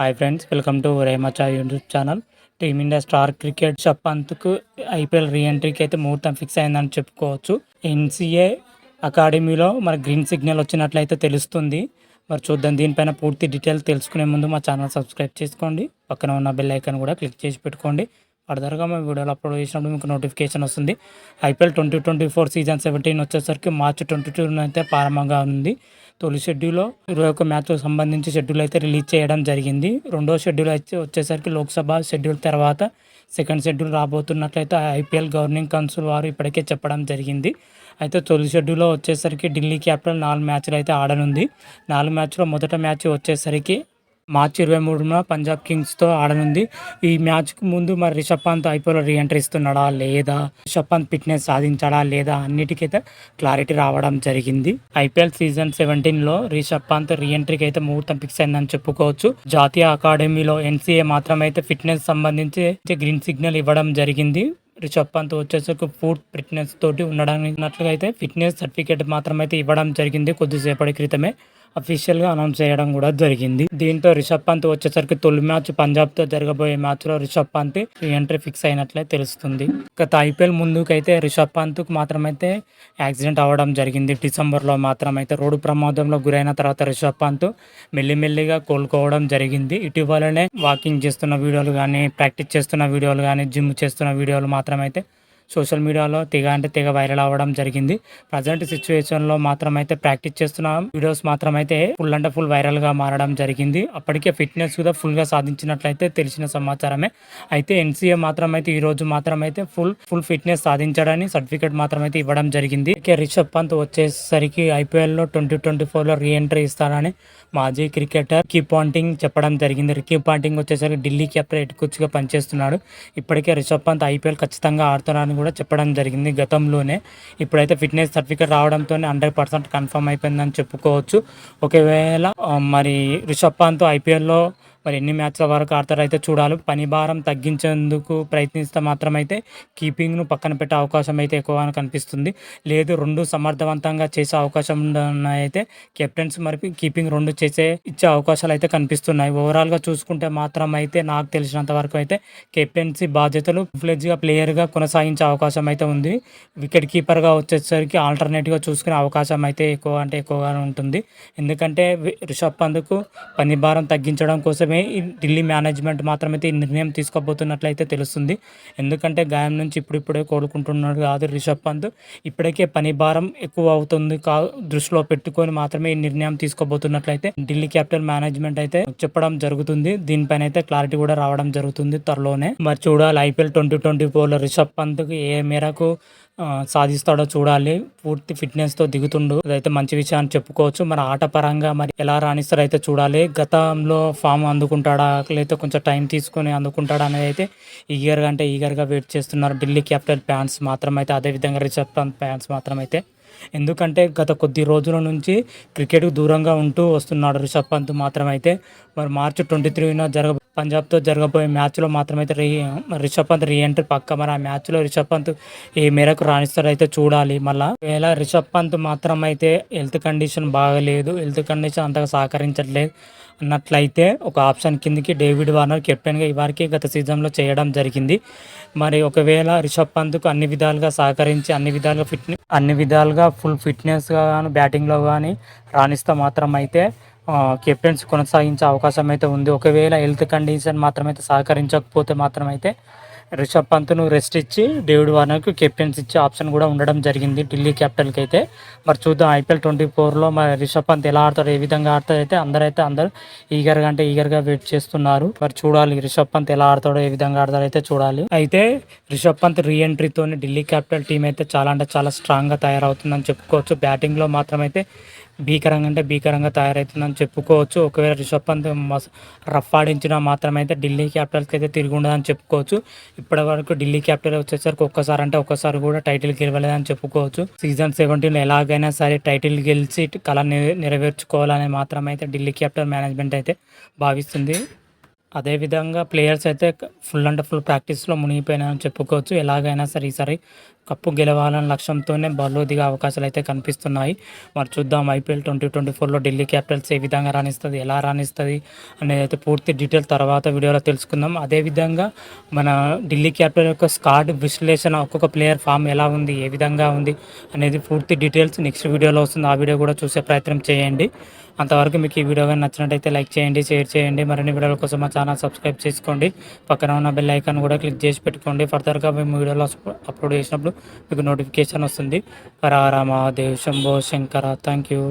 Hi friends welcome to రేమచా YouTube channel team India star cricket షప్పంత్కు IPL రీఎంట్రీకి అయితే ముహూర్తం fix అయిందని చెప్పుకోవచ్చు. ఎన్సీఏ అకాడమీలో మరి గ్రీన్ సిగ్నల్ వచ్చినట్లయితే తెలుస్తుంది. మరి చూద్దాం దీనిపైన పూర్తి డీటెయిల్స్ తెలుసుకునే ముందు మా ఛానల్ సబ్స్క్రైబ్ చేసుకోండి. పక్కన ఉన్న బెల్ ఐకాన్ కూడా క్లిక్ చేసి పెట్టుకోండి. ఫర్దర్గా మేము వీడియోలు అప్లోడ్ చేసినప్పుడు మీకు నోటిఫికేషన్ వస్తుంది. IPL twenty twenty four season seventeen వచ్చేసరికి మార్చి ట్వంటీ టూ అయితే ప్రారంభంగా ఉంది. తొలి షెడ్యూల్లో ఇరవై ఒక మ్యాచ్ సంబంధించి షెడ్యూల్ అయితే రిలీజ్ చేయడం జరిగింది. రెండో షెడ్యూల్ అయితే వచ్చేసరికి లోక్సభ షెడ్యూల్ తర్వాత సెకండ్ షెడ్యూల్ రాబోతున్నట్లయితే ఐపీఎల్ గవర్నింగ్ కౌన్సిల్ వారు ఇప్పటికే చెప్పడం జరిగింది. అయితే తొలి షెడ్యూల్లో వచ్చేసరికి ఢిల్లీ క్యాపిటల్ నాలుగు మ్యాచ్లు అయితే ఆడనుంది. నాలుగు మ్యాచ్లో మొదట మ్యాచ్ వచ్చేసరికి మార్చి ఇరవై మూడున పంజాబ్ కింగ్స్తో ఆడనుంది. ఈ మ్యాచ్కు ముందు మరి రిషబ్ పంత్ ఐపీఎల్ రీఎంట్రీ ఇస్తున్నాడా లేదా? రిషబ్ పంత్ ఫిట్నెస్ సాధించాడా లేదా అన్నిటికైతే క్లారిటీ రావడం జరిగింది. ఐపీఎల్ సీజన్ సెవెంటీన్లో రిషబ్ పంత్ రీఎంట్రీకి అయితే ముహూర్తం ఫిక్స్ అయిందని చెప్పుకోవచ్చు. జాతీయ అకాడమీలో ఎన్సీఏ మాత్రం అయితే ఫిట్నెస్ సంబంధించి గ్రీన్ సిగ్నల్ ఇవ్వడం జరిగింది. రిషబ్ పంత్ వచ్చేసరికి ఫుడ్ ఫిట్నెస్ తోటి ఉండడానికి అయితే ఫిట్నెస్ సర్టిఫికేట్ మాత్రమైతే ఇవ్వడం జరిగింది కొద్దిసేపటి క్రితమే. అఫీషియల్గా అనౌన్స్ చేయడం కూడా జరిగింది. దీంతో రిషబ్ పంత్ వచ్చేసరికి తొలి మ్యాచ్ పంజాబ్తో జరగబోయే మ్యాచ్లో రిషబ్ పంత్ ఎంట్రీ ఫిక్స్ అయినట్లే తెలుస్తుంది. గత ఐపీఎల్ ముందుకైతే రిషబ్ పంత్కు మాత్రమైతే యాక్సిడెంట్ అవ్వడం జరిగింది. డిసెంబర్లో మాత్రమైతే రోడ్డు ప్రమాదంలో గురైన తర్వాత రిషబ్ పంత్ మెల్లిమెల్లిగా కోలుకోవడం జరిగింది. ఇటీవలనే వాకింగ్ చేస్తున్న వీడియోలు కానీ ప్రాక్టీస్ చేస్తున్న వీడియోలు కానీ జిమ్ చేస్తున్న వీడియోలు మాత్రమైతే సోషల్ మీడియాలో తెగ అంటే తెగ వైరల్ అవ్వడం జరిగింది. ప్రజెంట్ సిచ్యువేషన్లో మాత్రమైతే ప్రాక్టీస్ చేస్తున్న. వీడియోస్ మాత్రమైతే ఫుల్ అంటే ఫుల్ వైరల్గా మారడం జరిగింది. అప్పటికే ఫిట్నెస్ కూడా ఫుల్గా సాధించినట్లయితే తెలిసిన సమాచారమే. అయితే ఎన్సీఏ మాత్రమైతే ఈ రోజు మాత్రమైతే ఫుల్ ఫుల్ ఫిట్నెస్ సాధించడానికి సర్టిఫికేట్ మాత్రమైతే ఇవ్వడం జరిగింది. రిషబ్ పంత్ వచ్చేసరికి ఐపీఎల్లో ట్వంటీ ట్వంటీ ఫోర్లో రీఎంట్రీ ఇస్తారని మాజీ క్రికెటర్ రికీ పాంటింగ్ చెప్పడం జరిగింది. రికీ పాంటింగ్ వచ్చేసరికి ఢిల్లీ క్యాపిటల్ హెడ్ కోచ్గా పనిచేస్తున్నాడు. ఇప్పటికే రిషబ్ పంత్ ఐపీఎల్ ఖచ్చితంగా ఆడుతున్నారని కూడా చెప్పడం జరిగింది గతంలోనే. ఇప్పుడైతే ఫిట్నెస్ సర్టిఫికేట్ రావడంతో హండ్రెడ్ పర్సెంట్ కన్ఫర్మ్ అయిపోయిందని చెప్పుకోవచ్చు. ఒకవేళ మరి రిషబ్ పంత్ ఐపీఎల్లో మరి ఎన్ని మ్యాచ్ల వరకు ఆడతారో అయితే చూడాలి. పని భారం తగ్గించేందుకు ప్రయత్నిస్తే మాత్రమైతే కీపింగ్ను పక్కన పెట్టే అవకాశం అయితే ఎక్కువగా కనిపిస్తుంది. లేదు రెండు సమర్థవంతంగా చేసే అవకాశం అయితే కెప్టెన్స్ మరి కీపింగ్ రెండు చేసే ఇచ్చే అవకాశాలు అయితే కనిపిస్తున్నాయి. ఓవరాల్గా చూసుకుంటే మాత్రం అయితే నాకు తెలిసినంత వరకు అయితే కెప్టెన్సీ బాధ్యతలు ఫ్లెజ్గా ప్లేయర్గా కొనసాగించే అవకాశం అయితే ఉంది. వికెట్ కీపర్గా వచ్చేసరికి ఆల్టర్నేట్గా చూసుకునే అవకాశం అయితే ఎక్కువ అంటే ఎక్కువగా ఉంటుంది. ఎందుకంటే రిషబ్ పందుకు పని భారం తగ్గించడం కోసమే మాత్రమే ఢిల్లీ మేనేజ్మెంట్ మాత్రమే ఈ నిర్ణయం తీసుకోబోతున్నట్లయితే తెలుస్తుంది. ఎందుకంటే గాయం నుంచి ఇప్పుడిప్పుడే కోలుకుంటున్నాడు కాదు రిషబ్ పంత్. ఇప్పటికే పని భారం ఎక్కువ అవుతుంది కా దృష్టిలో పెట్టుకొని మాత్రమే ఈ నిర్ణయం తీసుకోబోతున్నట్లయితే ఢిల్లీ క్యాపిటల్ మేనేజ్మెంట్ అయితే చెప్పడం జరుగుతుంది. దీనిపైన అయితే క్లారిటీ కూడా రావడం జరుగుతుంది త్వరలోనే. మరి చూడాలి ఐపీఎల్ ట్వంటీ ట్వంటీ ఫోర్లో రిషబ్ పంత్కి ఏ మేరకు సాధిస్తాడో చూడాలి. పూర్తి ఫిట్నెస్తో దిగుతుండు. అదైతే మంచి విషయాన్ని చెప్పుకోవచ్చు. మరి ఆట పరంగా మరి ఎలా రాణిస్తారో అయితే చూడాలి. గతంలో ఫామ్ అందుకుంటాడా? లేకపోతే కొంచెం టైం తీసుకొని అందుకుంటాడా అనేది అయితే ఈగర్గా అంటే ఈగర్గా వెయిట్ చేస్తున్నారు. ఢిల్లీ క్యాపిటల్ ఫ్యాన్స్ మాత్రం అయితే అదేవిధంగా రిషబ్ పంత్ ఫ్యాన్స్ మాత్రం అయితే ఎందుకంటే గత కొద్ది రోజుల నుంచి క్రికెట్కు దూరంగా ఉంటూ వస్తున్నాడు రిషబ్ పంత్ మాత్రమైతే. మరి మార్చి ట్వంటీ త్రీన జరగ పంజాబ్తో జరగబోయే మ్యాచ్లో మాత్రమైతే రీ రిషబ్ పంత్ రీఎంట్రీ పక్క. మరి ఆ మ్యాచ్లో రిషబ్ పంత్ ఏ మేరకు రాణిస్తారో అయితే చూడాలి. మళ్ళీ ఒకవేళ రిషబ్ పంత్ మాత్రం అయితే హెల్త్ కండిషన్ బాగలేదు. హెల్త్ కండిషన్ అంతగా సహకరించట్లేదు. అన్నట్లయితే ఒక ఆప్షన్ కిందకి డేవిడ్ వార్నర్ కెప్టెన్గా ఇవారికి గత సీజన్లో చేయడం జరిగింది. మరి ఒకవేళ రిషబ్ పంత్కు అన్ని విధాలుగా సహకరించి అన్ని విధాలుగా ఫిట్ అన్ని విధాలుగా ఫుల్ ఫిట్నెస్గా కానీ బ్యాటింగ్లో కానీ రాణిస్తే మాత్రం అయితే కెప్టెన్స్ కొనసాగించే అవకాశం అయితే ఉంది. ఒకవేళ హెల్త్ కండిషన్ మాత్రమైతే సహకరించకపోతే మాత్రమైతే రిషబ్ పంత్ను రెస్ట్ ఇచ్చి డేవిడ్ వార్నర్కు కెప్టెన్స్ ఇచ్చే ఆప్షన్ కూడా ఉండడం జరిగింది ఢిల్లీ క్యాపిటల్కి అయితే. మరి చూద్దాం ఐపీఎల్ ట్వంటీ ఫోర్లో మరి రిషబ్ పంత్ ఎలా ఆడతారు ఏ విధంగా ఆడతారు అయితే అందరైతే అందరూ ఈగర్గా అంటే ఈగర్గా వెయిట్ చేస్తున్నారు. మరి చూడాలి రిషబ్ పంత్ ఎలా ఆడతాడో ఏ విధంగా ఆడతారో అయితే చూడాలి. అయితే రిషబ్ పంత్ రీఎంట్రీతో ఢిల్లీ క్యాపిటల్ టీం అయితే చాలా అంటే చాలా స్ట్రాంగ్గా తయారవుతుందని చెప్పుకోవచ్చు. బ్యాటింగ్లో మాత్రమైతే భీకరంగా అంటే భీకరంగా తయారవుతుందని చెప్పుకోవచ్చు. ఒకవేళ రిషబ్ పంత్ రఫ్ ఆడించినా మాత్రమైతే ఢిల్లీ క్యాపిటల్స్కి అయితే తిరిగి ఉండదని చెప్పుకోవచ్చు. ఇప్పటి వరకు ఢిల్లీ క్యాపిటల్ వచ్చేసరికి ఒక్కసారి అంటే ఒక్కసారి కూడా టైటిల్ గెలవలేదని చెప్పుకోవచ్చు. సీజన్ సెవెంటీన్ ఎలాగైనా సరే టైటిల్ గెలిచి కళ నెరవేర్చుకోవాలని మాత్రమైతే ఢిల్లీ క్యాపిటల్ మేనేజ్మెంట్ అయితే భావిస్తుంది. అదేవిధంగా ప్లేయర్స్ అయితే ఫుల్ అండ్ ఫుల్ ప్రాక్టీస్లో మునిగిపోయినాయని చెప్పుకోవచ్చు. ఎలాగైనా సరే ఈసారి కప్పు గెలవాలని లక్ష్యంతోనే బరిలో దిగే అవకాశాలు అయితే కనిపిస్తున్నాయి. మరి చూద్దాం ఐపీఎల్ ట్వంటీ ట్వంటీ ఫోర్లో ఢిల్లీ క్యాపిటల్స్ ఏ విధంగా రాణిస్తుంది ఎలా రాణిస్తుంది అనేది అయితే పూర్తి డీటెయిల్ తర్వాత వీడియోలో తెలుసుకుందాం. అదేవిధంగా మన ఢిల్లీ క్యాపిటల్ యొక్క స్కాడ్ విశ్లేషణ ఒక్కొక్క ప్లేయర్ ఫామ్ ఎలా ఉంది ఏ విధంగా ఉంది అనేది పూర్తి డీటెయిల్స్ నెక్స్ట్ వీడియోలో వస్తుంది. ఆ వీడియో కూడా చూసే ప్రయత్నం చేయండి. అంతవరకు మీకు ఈ వీడియో కానీ నచ్చినట్టయితే లైక్ చేయండి షేర్ చేయండి. మరిన్ని వీడియోల కోసం మా ఛానల్ సబ్స్క్రైబ్ చేసుకోండి. పక్కన ఉన్న బెల్ ఐకాన్ కూడా క్లిక్ చేసి పెట్టుకోండి. ఫర్దర్గా మేము వీడియోలో అప్లోడ్ చేసినప్పుడు మీకు నోటిఫికేషన్ వస్తుంది. Rama Mahadev Shambho Shankara thank you